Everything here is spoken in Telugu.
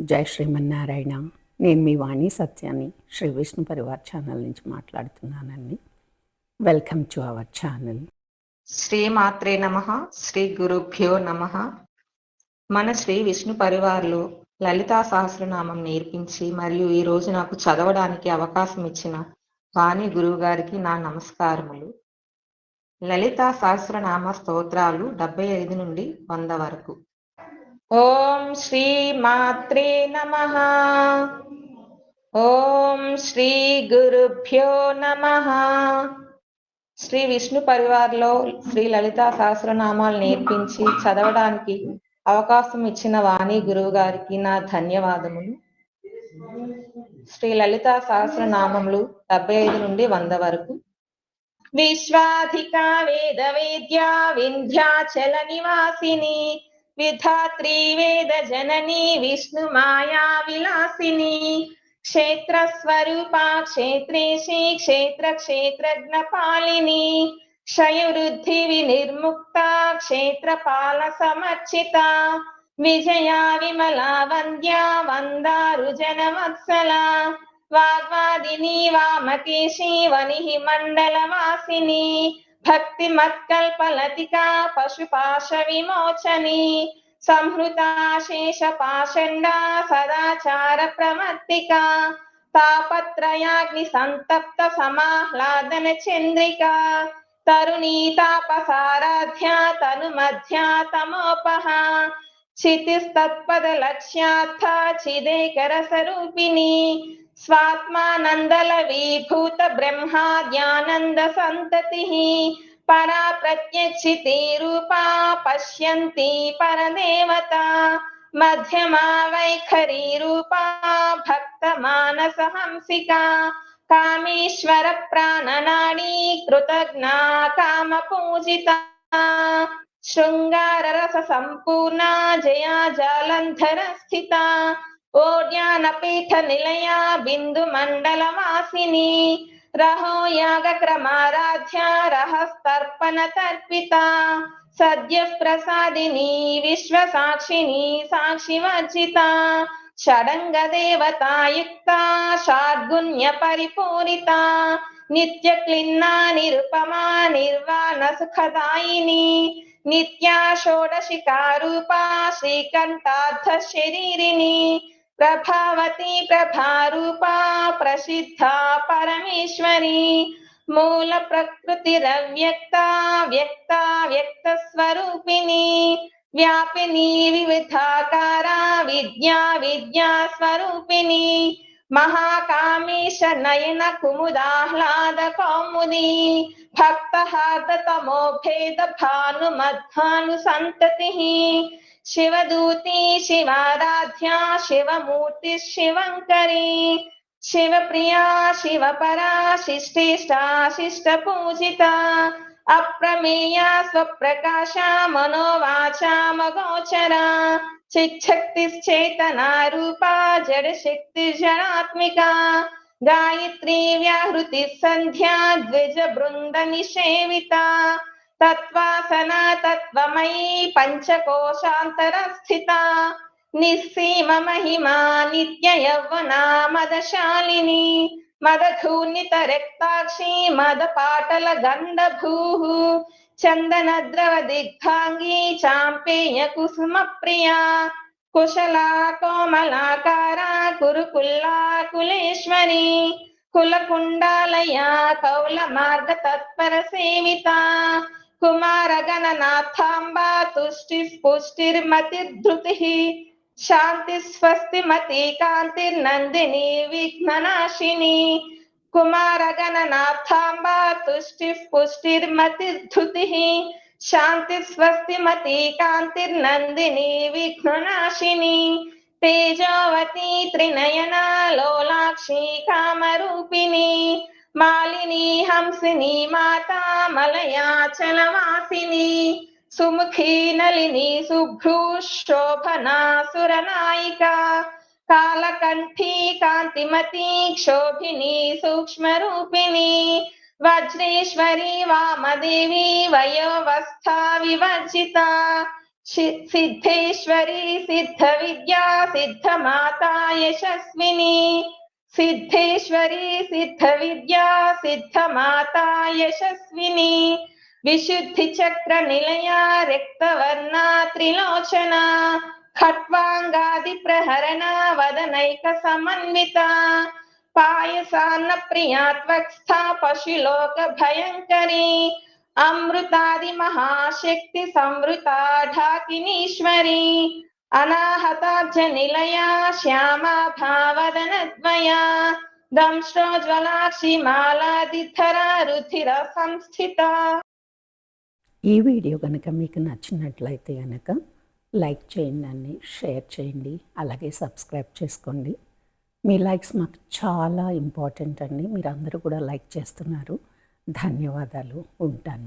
జై శ్రీమన్నారాయణ. నేను మీ వాణి సత్యాన్ని శ్రీ విష్ణు పరివార్ ఛానల్ నుంచి మాట్లాడుతున్నానండి. Welcome to our channel. శ్రీమాత్రే నమ శ్రీ గురుభ్యో నమ. మన శ్రీ విష్ణు పరివార్లు లలితా సహస్రనామం నేర్పించి మరియు ఈ రోజు నాకు చదవడానికి అవకాశం ఇచ్చిన వాణి గురువు గారికి నా నమస్కారములు. లలితా సహస్రనామ స్తోత్రాలు డెబ్బై ఐదు నుండి వంద వరకు. ఓం శ్రీ మాత్రే నమ. ఓం శ్రీ గురుభ్యో నమ. శ్రీ విష్ణు పరివార్లో శ్రీ లలితా సహస్రనామాలు నేర్పించి చదవడానికి అవకాశం ఇచ్చిన వాణి గురువు గారికి నా ధన్యవాదములు. శ్రీ లలితా సహస్రనామములు డెబ్బై ఐదు నుండి వంద వరకు. విశ్వాధిక వేద విద్యా వింధ్యాచల నివాసిని విధాత్రి వేద జనని విష్ణు మాయా విలాసిని క్షేత్ర స్వరూప క్షేత్రేషి క్షేత్ర క్షేత్రజ్ఞ పాలిని క్షయవృద్ధి వినిర్ముక్త క్షేత్రపాల సమర్చిత విజయా విమల వంద్యా వందారుజన వత్సల వాగ్వాదిని వామకేశి వని మండలవాసిని భక్తి మత్కల్పలతికా పశుపాశ విమోచని సంహృతాశేష పాషండా సదాచార ప్రమత్తిక తాపత్రయాగ్ని సంతప్త సమాహ్లాదన చంద్రిక తరుణీ తాపసారాధ్య తను మధ్యా తమోపహ క్షితిస్తత్పద లక్ష్యార్థ చిదేకర స్వరూపిణి स्वात्मानन्दलवीभूतब्रह्माद्यानन्दसन्ततिः परा प्रत्यक्षिति रूपा पश्यन्ति परदेवता मध्यमा वैखरी रूपा भक्तमानसहंसिका कामेश्वर प्राणनाडी कृतज्ञा कामपूजिता शृङ्गाररससम्पूर्णा जया जालन्धर स्थिता ఓ జ్ఞానపీఠ నిలయ బిందు మండల వాసిని రహో యాగ క్రమారాధ్య రహస్తర్పణ తర్పిత సద్య ప్రసాదిని విశ్వ సాక్షిని సాక్షి వర్జిత షడంగ దేవతాయుక్త షాడ్గుణ్య పరిపూరిత నిత్య క్లిన్నా నిరుపమా నిర్వాణ సుఖదాయిని నిత్యా షోడశికారూపా శ్రీకంఠార్థ శరీరిణి ప్రభావతి ప్రభారూపా ప్రసిద్ధ పరమేశ్వరి. మూల ప్రకృతి రవ్యక్త వ్యక్త వ్యక్త స్వరూపిణి. వ్యాపిని వివిధాకార విద్యా విద్యా స్వరూపిణి. మహాకామేశ నయన కుముదాహ్లాద కౌముది భక్తహార్ద తమో భేద భాను మధ్వాను సంతతి. శివదూతి శివారాధ్యా శివమూర్తి శివంకరి. శివప్రియా శివపరా శిష్టేష్టా శిష్ట పూజిత అప్రమేయ స్వప్రకాశ మనోవాచా మగోచర. చిచ్చక్తిశ్చేతనా రూపా జడ శక్తి జడాత్మిక గాయత్రీ వ్యాహృతి సంధ్యా ద్విజ బృంద నిషేవిత. తత్వాసన తత్వమయీ పంచకోశాంతర స్థిత చందన ద్రవ దిగ్ధాంగి చాంపేయ కుసుమ ప్రియా కుశలా కోమలాకార కురుకుల్లా కులేశ్వరి కులకుండాలయ కౌల మార్గ తత్పర సేవిత కుమార గణనాథాంబ తుష్టి పుష్టిర్మతిర్ధృతి శాంతి స్వస్తి మతి కాంతిర్నందిని విఘ్ననాశిని కుమార గణనాథాంబ తుష్టి పుష్టిర్మతిర్ధృతి శాంతి స్వస్తి మతి కాంతిర్నందిని విఘ్ననాశిని తేజోవతి త్రినయన లోలాక్షి కామరూపిణి మాలిని హంసిని మాతా మలయాచలవాసిని సుముఖీ నలిని శుభ్రూ శోభనా సురనాయిక కాలకంఠీ కాంతిమతి క్షోభిని సూక్ష్మరూపిణి వజ్రేశ్వరి వామదేవి వయోవస్థా వివర్జిత సిద్ధేశ్వరి సిద్ధ విద్యా సిద్ధ మాతా యశస్విని సిద్ధేశ్వరి సిద్ధ విద్యా సిద్ధ మాతా యశస్విని విశుద్ధి చక్ర నిలయ రక్తవర్ణ త్రిలోచన ఖట్వాంగాది ప్రహరణ వదనైక సమన్విత పాయసాన్న ప్రియాత్వస్థ పశులోక భయంకరి అమృతాది మహాశక్తి సంవృతా ఢాకినీశ్వరి అనాహతాబ్జ నిలయ శ్యామా భావదనద్వయ దంశ్రోజ్వలాక్షి సంస్థిత. ఈ వీడియో కనుక మీకు నచ్చినట్లయితే కనుక లైక్ చేయండి అన్ని షేర్ చేయండి అలాగే సబ్స్క్రైబ్ చేసుకోండి. మీ లైక్స్ మాకు చాలా ఇంపార్టెంట్ అండి మీరు అందరూ కూడా లైక్ చేస్తున్నారు. ధన్యవాదాలు ఉంటాను.